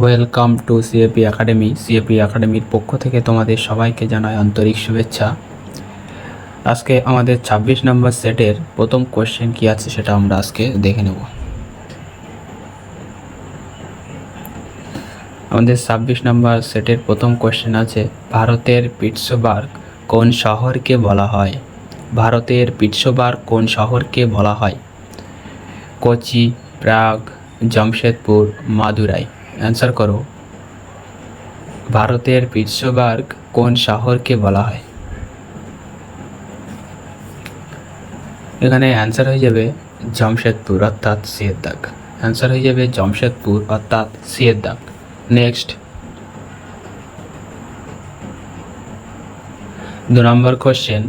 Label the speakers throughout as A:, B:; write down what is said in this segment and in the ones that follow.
A: welcome to CAP academy CAP একাডেমির পক্ষ থেকে তোমাদের সবাইকে জানায় আন্তরিক শুভেচ্ছা আজকে আমাদের ২৬ নম্বর সেটের প্রথম কোশ্চেন কী আছে সেটা আমরা আজকে দেখে নেব আমাদের ২৬ নম্বর সেটের প্রথম কোশ্চেন আছে ভারতের পিটসবার্গ কোন শহরকে বলা হয় ভারতের পিটসবার্গ কোন শহরকে বলা হয় কোচি প্রাগ জামশেদপুর মাদুরাই অ্যান্সার করো ভারতের পিটসবার্গ কোন শহরকে বলা হয় এখানে অ্যান্সার হয়ে যাবে জামশেদপুর অর্থাৎ সিয়েদাগ অ্যান্সার হয়ে যাবে জামশেদপুর অর্থাৎ সিয়েদাগ নেক্সট দু নম্বর কোশ্চেন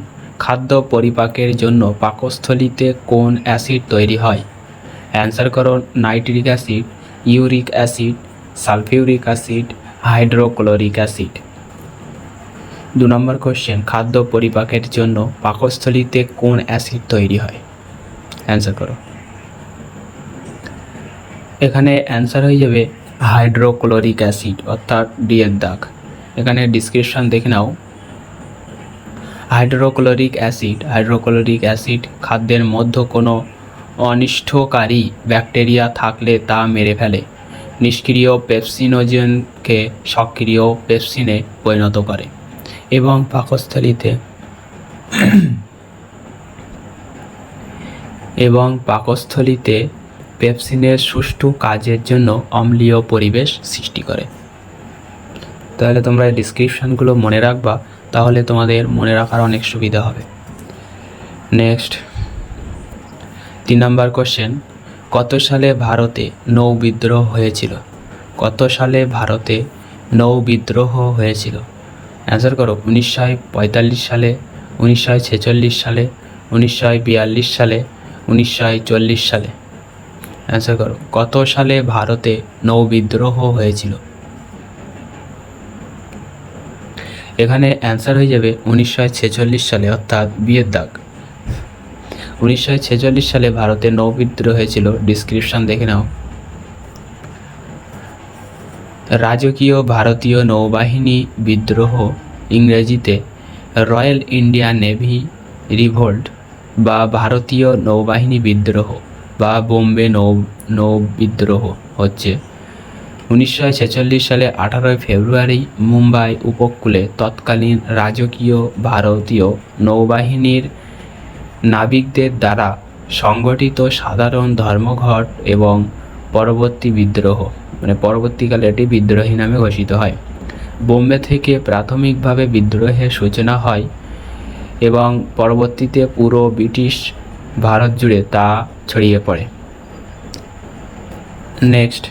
A: খাদ্য পরিপাকের জন্য পাকস্থলিতে কোন অ্যাসিড তৈরি হয় অ্যান্সার করো nitric acid uric acid sulphuric acid hydrochloric acid দু নম্বর কোশ্চেন খাদ্য পরিপাকের জন্য পাকস্থলীতে কোন অ্যাসিড তৈরি হয় অ্যান্সার করো এখানে অ্যান্সার হয়ে যাবে হাইড্রোক্লোরিক অ্যাসিড অর্থাৎ ডিয়ের দাগ এখানে ডিসক্রিপশান দেখে নাও হাইড্রোক্লোরিক অ্যাসিড হাইড্রোক্লোরিক অ্যাসিড খাদ্যের মধ্যে কোনো অনিষ্টকারী ব্যাকটেরিয়া থাকলে তা মেরে ফেলে নিষ্ক্রিয় পেপসিনোজেনকে সক্রিয় পেপসিনে পরিণত করে এবং পাকস্থলীতে এবং পাকস্থলীতে পেপসিনের সুষ্ঠু কাজের জন্য অম্লীয় পরিবেশ সৃষ্টি করে তাহলে তোমরা এই ডিসক্রিপশানগুলো মনে রাখবা তাহলে তোমাদের মনে রাখার অনেক সুবিধা হবে নেক্সট তিন নম্বর কোশ্চেন কত সালে ভারতে নৌ বিদ্রোহ হয়েছিল কত সালে ভারতে নৌ বিদ্রোহ হয়েছিল অ্যান্সার করো উনিশশো পঁয়তাল্লিশ সালে উনিশশো ছেচল্লিশ সালে উনিশশো বিয়াল্লিশ সালে উনিশশো চল্লিশ সালে অ্যান্সার করো কত সালে ভারতে নৌ বিদ্রোহ হয়েছিল এখানে অ্যান্সার হয়ে যাবে উনিশশো ছেচল্লিশ সালে অর্থাৎ বিয়ের দাগ উনিশশো সালে ভারতে নৌবিদ্রোহ হয়েছিল ডিসক্রিপশান দেখে নাও রাজকীয় ভারতীয় নৌবাহিনী বিদ্রোহ ইংরেজিতে রয়্যাল ইন্ডিয়া নেভি রিভোল্ট বা ভারতীয় নৌবাহিনী বিদ্রোহ বা বোম্বে নৌ নৌ বিদ্রোহ হচ্ছে উনিশশো সালে আঠারোই ফেব্রুয়ারি মুম্বাই উপকূলে তৎকালীন রাজকীয় ভারতীয় নৌবাহিনীর নাবিকদের দ্বারা সংগঠিত সাধারণ ধর্মঘট এবং পরবর্তী বিদ্রোহ মানে পরবর্তীকালে এটি বিদ্রোহী নামে ঘোষিত হয় বোম্বে থেকে প্রাথমিকভাবে বিদ্রোহের সূচনা হয় এবং পরবর্তীতে পুরো ব্রিটিশ ভারত জুড়ে তা ছড়িয়ে পড়ে নেক্সট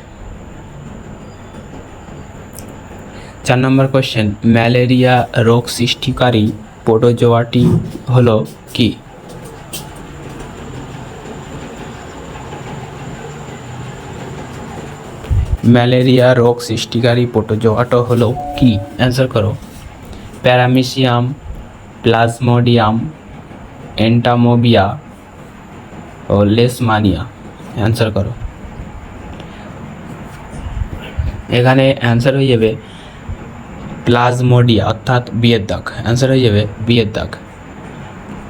A: চার নম্বর কোশ্চেন ম্যালেরিয়া রোগ সৃষ্টিকারী পোটোজোয়াটি হলো কি ম্যালেরিয়া রোগ সৃষ্টিকারী পোটোজোয়াটো হলো কি অ্যান্সার করো প্যারামিসিয়াম প্লাজমোডিয়াম এন্টামোবিয়া ও লেসমানিয়া অ্যান্সার করো এখানে অ্যান্সার হয়ে যাবে প্লাজমোডিয়া অর্থাৎ বিয়ের দাগ অ্যান্সার হয়ে যাবে বিয়ের দাগ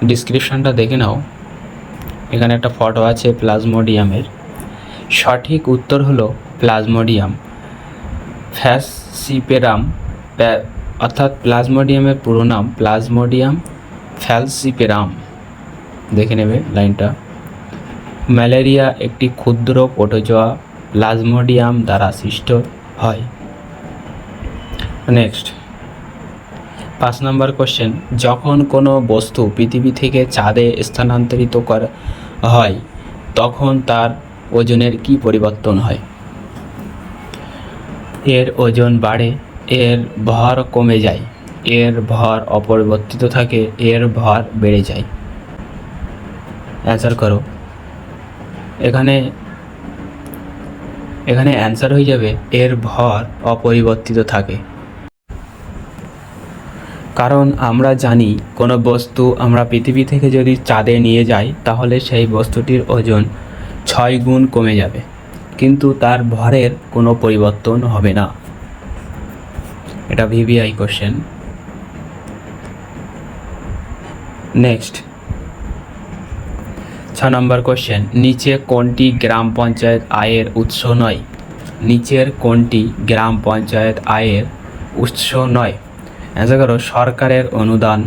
A: ডিসক্রিপশানটা দেখে নাও এখানে একটা ফটো আছে প্লাজমোডিয়ামের সঠিক উত্তর হলো প্লাজমোডিয়াম ফ্যাসিপেরাম অর্থাৎ প্লাজমোডিয়ামের পুরো নাম প্লাজমোডিয়াম ফ্যালসিপেরাম দেখে নেবে লাইনটা ম্যালেরিয়া একটি ক্ষুদ্র পোটোজোয়া প্লাজমোডিয়াম দ্বারা সৃষ্ট হয় নেক্সট পাঁচ নম্বর কোশ্চেন যখন কোনো বস্তু পৃথিবী থেকে চাঁদে স্থানান্তরিত করা হয় তখন তার ওজনের কি পরিবর্তন হয় এর ওজন বাড়ে এর ভর কমে যায় এর ভর অপরিবর্তিত থাকে এর ভর বেড়ে যায় অ্যান্সার করো এখানে এখানে অ্যান্সার হয়ে যাবে এর ভর অপরিবর্তিত থাকে কারণ আমরা জানি কোনো বস্তু আমরা পৃথিবী থেকে যদি চাঁদে নিয়ে যাই তাহলে সেই বস্তুটির ওজন ছয় গুণ কমে যাবে কিন্তু তার ভরের কোনো পরিবর্তন হবে না এটা ভিভিআই কোশ্চেন নেক্সট ছ নম্বর কোশ্চেন নিচে কোনটি গ্রাম পঞ্চায়েত আয়ের উৎস নয় নিচের কোনটি গ্রাম পঞ্চায়েত আয়ের উৎস নয় এসে করো সরকারের অনুদান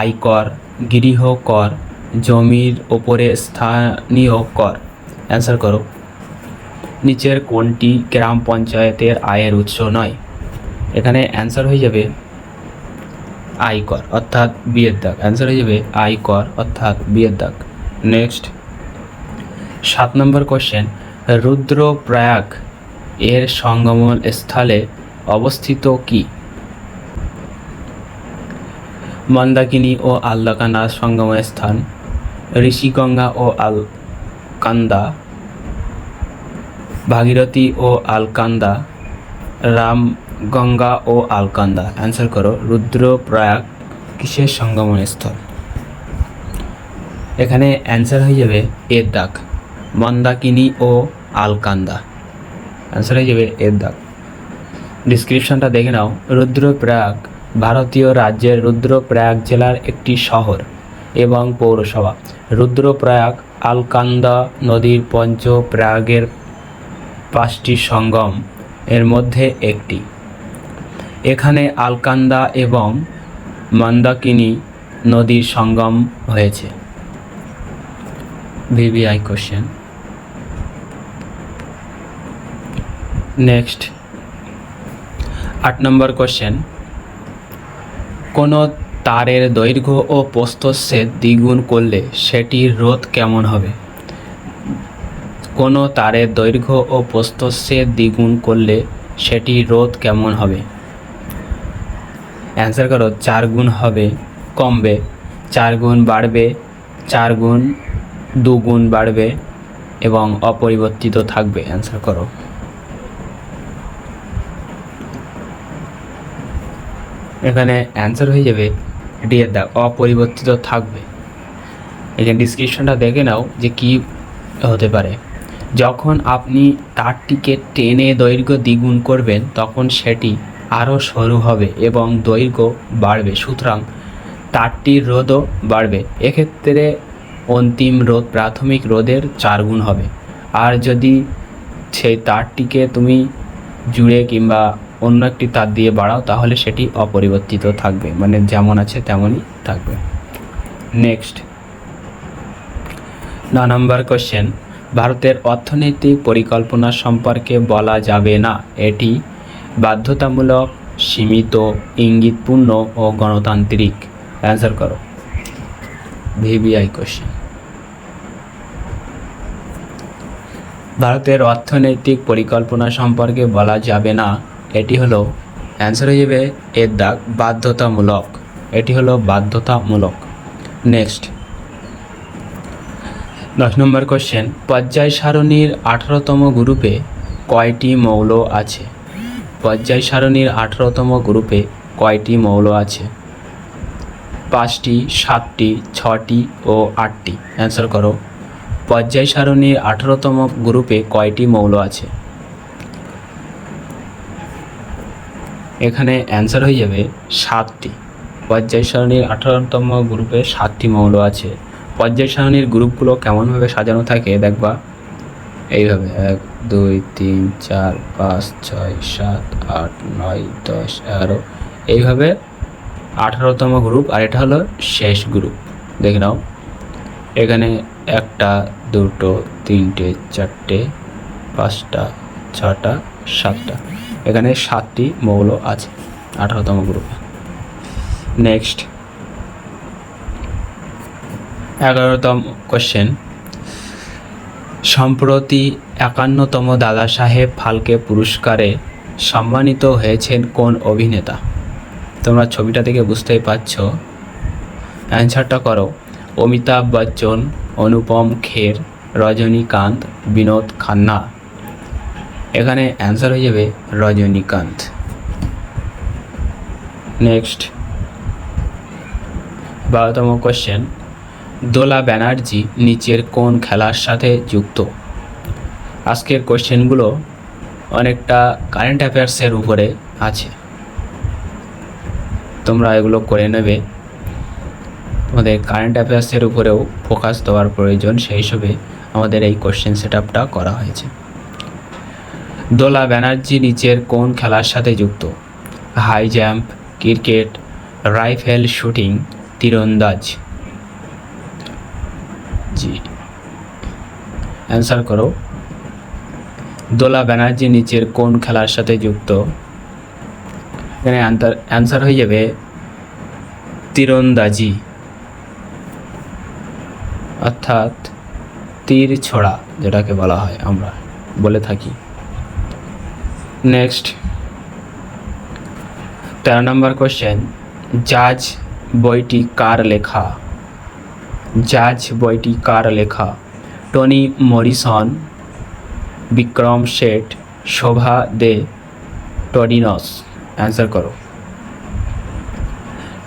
A: আয়কর গৃহ কর জমির ওপরে স্থানীয় কর অ্যান্সার করো নিচের কোনটি গ্রাম পঞ্চায়েতের আয়ের উৎস নয় এখানে অ্যান্সার হয়ে যাবে আয়কর অর্থাৎ বিয়ের দাগ অ্যান্সার হয়ে যাবে আয়কর অর্থাৎ বিয়ের দাগ নেক্সট সাত নম্বর কোশ্চেন রুদ্রপ্রয়াগ এর সঙ্গমন স্থলে অবস্থিত কি মন্দাকিনী ও আল্লাকানা সঙ্গম স্থান ঋষিগঙ্গা ও আল কান্দা ভাগীরথী ও আলকান্দা রামগঙ্গা ও আলকান্দা অ্যান্সার করো রুদ্রপ্রয়াগ কিসের সঙ্গমন স্থল এখানে অ্যান্সার হয়ে যাবে এর দাগ মন্দাকিনী ও আলকান্দা অ্যান্সার হয়ে যাবে এর দাগ ডিসক্রিপশনটা দেখে নাও রুদ্রপ্রয়াগ ভারতীয় রাজ্যের রুদ্রপ্রয়াগ জেলার একটি শহর এবং পৌরসভা রুদ্রপ্রয়াগ আলকান্দা নদীর পঞ্চ প্রয়াগের পাঁচটি সঙ্গম এর মধ্যে একটি এখানে আলকান্দা এবং মন্দাকিনি নদীর সঙ্গম হয়েছে ভিভিআই কোশ্চেন নেক্সট আট নম্বর কোশ্চেন কোনো তারের দৈর্ঘ্য ও প্রস্থচ্ছেদ দ্বিগুণ করলে সেটির রোধ কেমন হবে কোনো তারের দৈর্ঘ্য ও প্রস্তচ্ছেদ দ্বিগুণ করলে সেটি রোধ কেমন হবে অ্যান্সার করো চার গুণ হবে কমবে চার গুণ বাড়বে চার গুণ দুগুণ বাড়বে এবং অপরিবর্তিত থাকবে অ্যান্সার করো এখানে অ্যান্সার হয়ে যাবে এর দাগ অপরিবর্তিত থাকবে এখানে ডিসক্রিপশনটা দেখে নাও যে কি হতে পারে যখন আপনি তারটিকে টেনে দৈর্ঘ্য দ্বিগুণ করবেন তখন সেটি আরও সরু হবে এবং দৈর্ঘ্য বাড়বে সুতরাং তারটির রোদও বাড়বে এক্ষেত্রে অন্তিম রোদ প্রাথমিক রোদের চারগুণ হবে আর যদি সেই তারটিকে তুমি জুড়ে কিংবা অন্য একটি তার দিয়ে বাড়াও তাহলে সেটি অপরিবর্তিত থাকবে মানে যেমন আছে তেমনই থাকবে নেক্সট ন নম্বর কোশ্চেন ভারতের অর্থনৈতিক পরিকল্পনা সম্পর্কে বলা যাবে না এটি বাধ্যতামূলক সীমিত ইঙ্গিতপূর্ণ ও গণতান্ত্রিক অ্যান্সার করো ভিবিআই কোশ্চেন ভারতের অর্থনৈতিক পরিকল্পনা সম্পর্কে বলা যাবে না এটি হলো অ্যান্সার হয়ে যাবে এর দাগ বাধ্যতামূলক এটি হলো বাধ্যতামূলক নেক্সট দশ নম্বর কোশ্চেন পর্যায় সারণীর আঠারোতম গ্রুপে কয়টি মৌল আছে পর্যায় সারণীর আঠারোতম গ্রুপে কয়টি মৌল আছে পাঁচটি সাতটি ছটি ও আটটি অ্যান্সার করো পর্যায় সারণীর আঠারোতম গ্রুপে কয়টি মৌল আছে এখানে অ্যান্সার হয়ে যাবে সাতটি পর্যায় সারণীর আঠারোতম গ্রুপে সাতটি মৌল আছে পর্যায় সারণীর গ্রুপগুলো কেমনভাবে সাজানো থাকে দেখবা এইভাবে এক দুই তিন চার পাঁচ ছয় সাত আট নয় দশ এগারো এইভাবে আঠারোতম গ্রুপ আর এটা হলো শেষ গ্রুপ দেখে নাও এখানে একটা দুটো তিনটে চারটে পাঁচটা ছটা সাতটা এখানে সাতটি মৌল আছে আঠারোতম গ্রুপে নেক্সট এগারোতম কোশ্চেন সম্প্রতি একান্নতম দাদা সাহেব ফালকে পুরস্কারে সম্মানিত হয়েছেন কোন অভিনেতা তোমরা ছবিটা থেকে বুঝতেই পারছ অ্যান্সারটা করো অমিতাভ বচ্চন অনুপম খের রজনীকান্ত বিনোদ খান্না এখানে অ্যান্সার হয়ে যাবে রজনীকান্ত নেক্সট বারোতম কোশ্চেন দোলা ব্যানার্জি নিচের কোন খেলার সাথে যুক্ত আজকের কোয়েশ্চেনগুলো অনেকটা কারেন্ট অ্যাফেয়ার্সের উপরে আছে তোমরা এগুলো করে নেবে তোমাদের কারেন্ট অ্যাফেয়ার্সের উপরেও ফোকাস দেওয়ার প্রয়োজন সেই হিসেবে আমাদের এই কোশ্চেন সেট আপটা করা হয়েছে দোলা ব্যানার্জি নিচের কোন খেলার সাথে যুক্ত high jump cricket rifle shooting তীরন্দাজ ব্যানার্জি অ্যান্সার করো দোলা ব্যানার্জি নিচের কোন খেলার সাথে যুক্ত এখানে অ্যান্সার হয়ে যাবে তীরন্দাজি অর্থাৎ তীর ছোড়া যেটাকে বলা হয় আমরা বলে থাকি নেক্সট তেরো নম্বর কোশ্চেন জাজ বইটি কার লেখা জাজ বইটি কার লেখা টনি মরিসন বিক্রম শেঠ শোভা দে টডিনস অ্যান্সার করো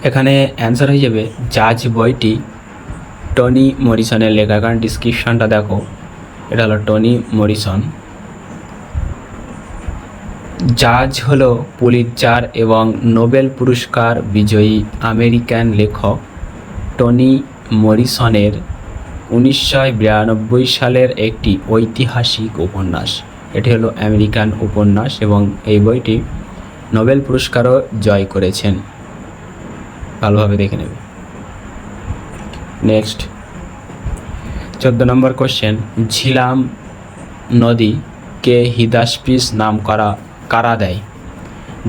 A: এখানে অ্যান্সার হয়ে যাবে জাজ বইটি টনি মরিসনের লেখা কারণ ডিসক্রিপশনটা দেখো এটা হলো টনি মরিসন জাজ হলো পুলিৎজার এবং নোবেল পুরস্কার বিজয়ী আমেরিকান লেখক টনি মরিসনের উনিশশো বিরানব্বই সালের একটি ঐতিহাসিক উপন্যাস এটি হলো আমেরিকান উপন্যাস এবং এই বইটি নোবেল পুরস্কারও জয় করেছেন ভালোভাবে দেখে নেবে নেক্সট চোদ্দ নম্বর কোশ্চেন ঝিলাম নদীকে হিদাসপিস নাম করা কারা দেয়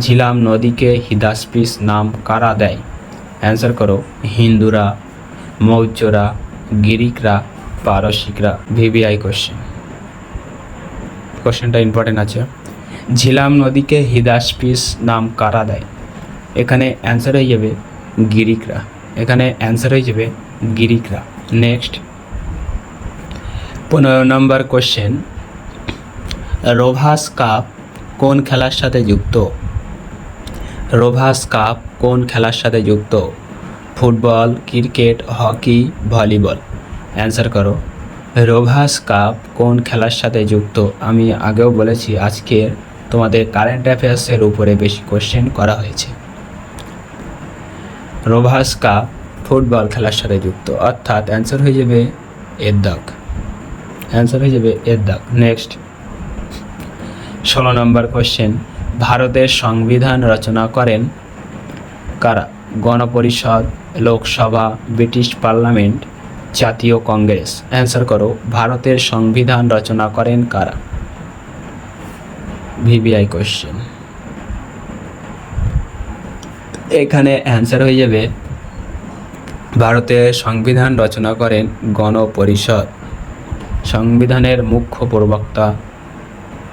A: ঝিলাম নদীকে হিদাসপিস নাম কারা দেয় অ্যান্সার করো হিন্দুরা মৌর্যরা গিরিকরা পারসিকরা ভিভিআই কোশ্চেন কোশ্চেনটা ইম্পর্টেন্ট আছে ঝিলাম নদীকে হিদাসপিস নাম কারা দেয় এখানে অ্যান্সার হয়ে যাবে গিরিকরা এখানে অ্যান্সার হয়ে যাবে গিরিকরা নেক্সট পনেরো নম্বর কোশ্চেন রোভাস কাপ কোন খেলার সাথে যুক্ত রোভাস কাপ কোন খেলার সাথে যুক্ত football cricket hockey volleyball answer করো রোভাস কাপ কোন খেলার সাথে যুক্ত আমি আগেও বলেছি আজকে তোমাদের কারেন্ট অ্যাফেয়ার্সের উপরে বেশি কোশ্চেন করা হয়েছে রোভাস কাপ ফুটবল খেলার সাথে যুক্ত অর্থাৎ অ্যান্সার হয়ে যাবে এর অ্যান্সার হয়ে যাবে এর দাগ নেক্সট ষোলো নম্বর কোশ্চেন ভারতের সংবিধান রচনা করেন কারা গণপরিষদ লোকসভা ব্রিটিশ পার্লামেন্ট জাতীয় কংগ্রেস অ্যান্সার করো ভারতের সংবিধান রচনা করেন কারা ভিবিআই কোশ্চেন এখানে অ্যান্সার হয়ে যাবে ভারতের সংবিধান রচনা করেন গণপরিষদ সংবিধানের মুখ্য প্রবক্তা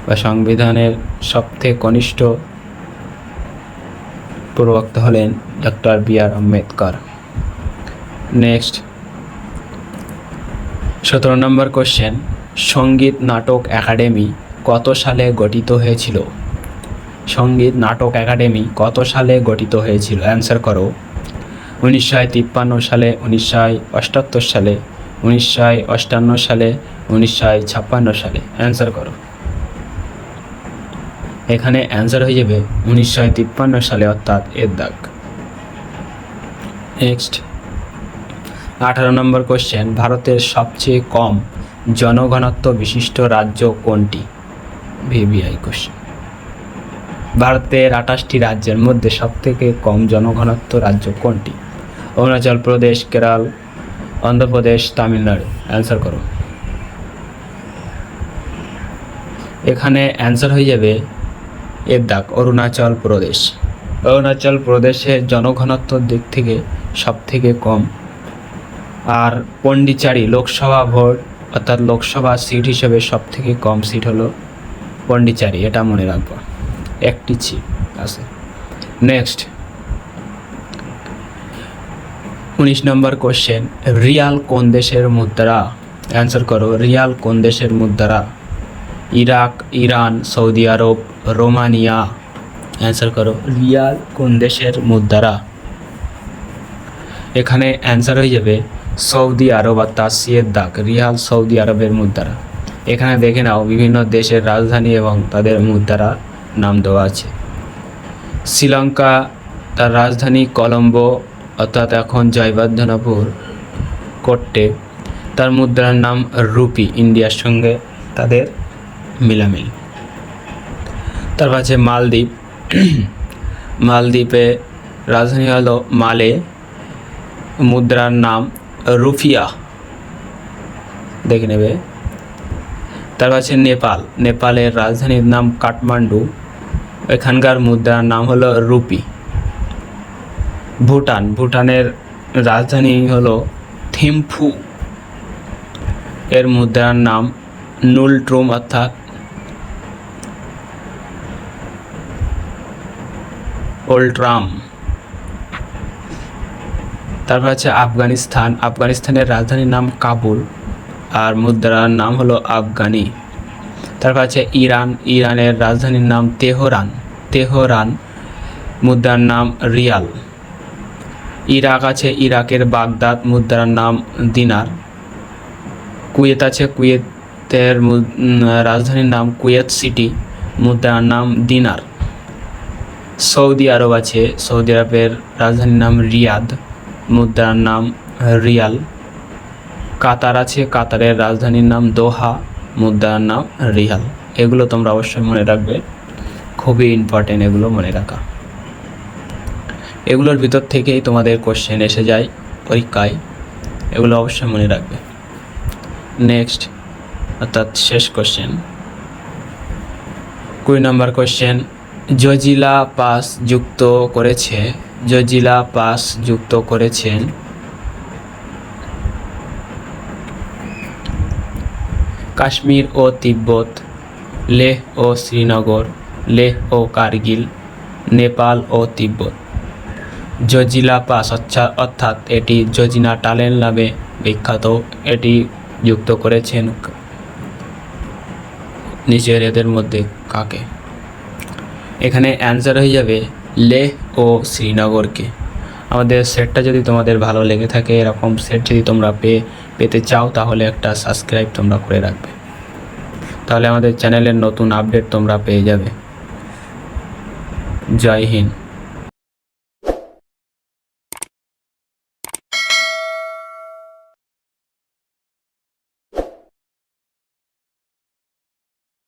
A: বা সংবিধানের সবথেকে কনিষ্ঠ প্রবক্তা হলেন doctor B R Ambedkar next সতেরো নম্বর কোশ্চেন সঙ্গীত নাটক একাডেমি কত সালে গঠিত হয়েছিল সঙ্গীত নাটক একাডেমি কত সালে গঠিত হয়েছিল অ্যান্সার করো উনিশশো তিপ্পান্ন সালে উনিশশো অষ্টাত্তর সালে উনিশশো অষ্টান্ন সালে উনিশশো ছাপ্পান্ন সালে অ্যান্সার করো এখানে অ্যান্সার হয়ে যাবে উনিশশো তিপ্পান্ন সালে অর্থাৎ এর দাগ নেক্সট আঠারো নম্বর কোশ্চেন ভারতের সবচেয়ে কম জনঘনত্ব বিশিষ্ট রাজ্য কোনটি ভিভিআই কোশ্চেন ভারতের আঠাশটি রাজ্যের মধ্যে সবথেকে কম জনঘনত্ব রাজ্য কোনটি অরুণাচল প্রদেশ কেরল অন্ধ্রপ্রদেশ তামিলনাড়ু অ্যান্সার করো এখানে অ্যান্সার হয়ে যাবে এবদাক অরুণাচল প্রদেশ অরুণাচল প্রদেশের জনঘনত্বর দিক থেকে সবথেকে কম আর পন্ডিচারি লোকসভা ভোট অর্থাৎ লোকসভা সিট হিসেবে সবথেকে কম সিট হলো পন্ডিচারি এটা মনে রাখবো একটি সিট আছে নেক্সট উনিশ নম্বর কোশ্চেন রিয়াল কোন দেশের মুদ্রা অ্যান্সার করো রিয়াল কোন দেশের মুদ্রা Iraq Iran Saudi Arab Romania answer করো রিয়াল কোন দেশের মুদ্রা এখানে অ্যান্সার হয়ে যাবে সৌদি আরব আর তাসিয়ের দাগ রিয়াল সৌদি আরবের মুদ্রা এখানে দেখে নাও বিভিন্ন দেশের রাজধানী এবং তাদের মুদ্রার নাম দেওয়া আছে শ্রীলঙ্কা তার রাজধানী কলম্বো অর্থাৎ এখন জয়বর্ধনাপুর কোট্টে তার মুদ্রার নাম রুপি ইন্ডিয়ার সঙ্গে তাদের মিলামিল তারপর আছে মালদ্বীপ মালদ্বীপে রাজধানী হলো মালে মুদ্রার নাম রুফিয়া দেখে নেবে তারপর আছে নেপাল নেপালের রাজধানীর নাম কাঠমান্ডু এখানকার মুদ্রার নাম হলো রুপি ভুটান ভুটানের রাজধানী হলো থিম্ফু এর মুদ্রার নাম নুলট্রুম অর্থাৎ ওল্ট্রাম তারপর আছে আফগানিস্তান আফগানিস্তানের রাজধানীর নাম কাবুল আর মুদ্রার নাম হলো আফগানি তারপর আছে ইরান ইরানের রাজধানীর নাম তেহরান তেহরান মুদ্রার নাম রিয়াল ইরাক আছে ইরাকের বাগদাদ মুদ্রার নাম দিনার কুয়েত আছে কুয়েতের রাজধানীর নাম কুয়েত সিটি মুদ্রার নাম দিনার সৌদি আরব আছে সৌদি আরবের রাজধানীর নাম রিয়াদ মুদ্রার নাম রিয়াল কাতার আছে কাতারের রাজধানীর নাম দোহা মুদ্রার নাম রিয়াল এগুলো তোমরা অবশ্যই মনে রাখবে খুবই ইম্পর্টেন্ট এগুলো মনে রাখা এগুলোর ভিতর থেকেই তোমাদের কোশ্চেন এসে যায় পরীক্ষায় এগুলো অবশ্যই মনে রাখবে নেক্সট অর্থাৎ শেষ কোশ্চেন কুড়ি নম্বর কোশ্চেন জজিলা পাস যুক্ত করেছে জজিলা পাস যুক্ত করেছেন কাশ্মীর ও তিব্বত লেহ ও শ্রীনগর লেহ ও কার্গিল নেপাল ও তিব্বত জজিলা পাস অর্থাৎ এটি জজিনা টালেন নামে বিখ্যাত এটি যুক্ত করেছেন নিজের এদের মধ্যে কাকে এখানে অ্যান্সার হয়ে যাবে লেহ ও শ্রীনগরকে আমাদের সেটটা যদি তোমাদের ভালো লেগে থাকে এরকম সেট যদি তোমরা পেয়ে পেতে চাও তাহলে একটা সাবস্ক্রাইব তোমরা করে রাখবে তাহলে আমাদের চ্যানেলের নতুন আপডেট তোমরা পেয়ে যাবে জয় হিন্দ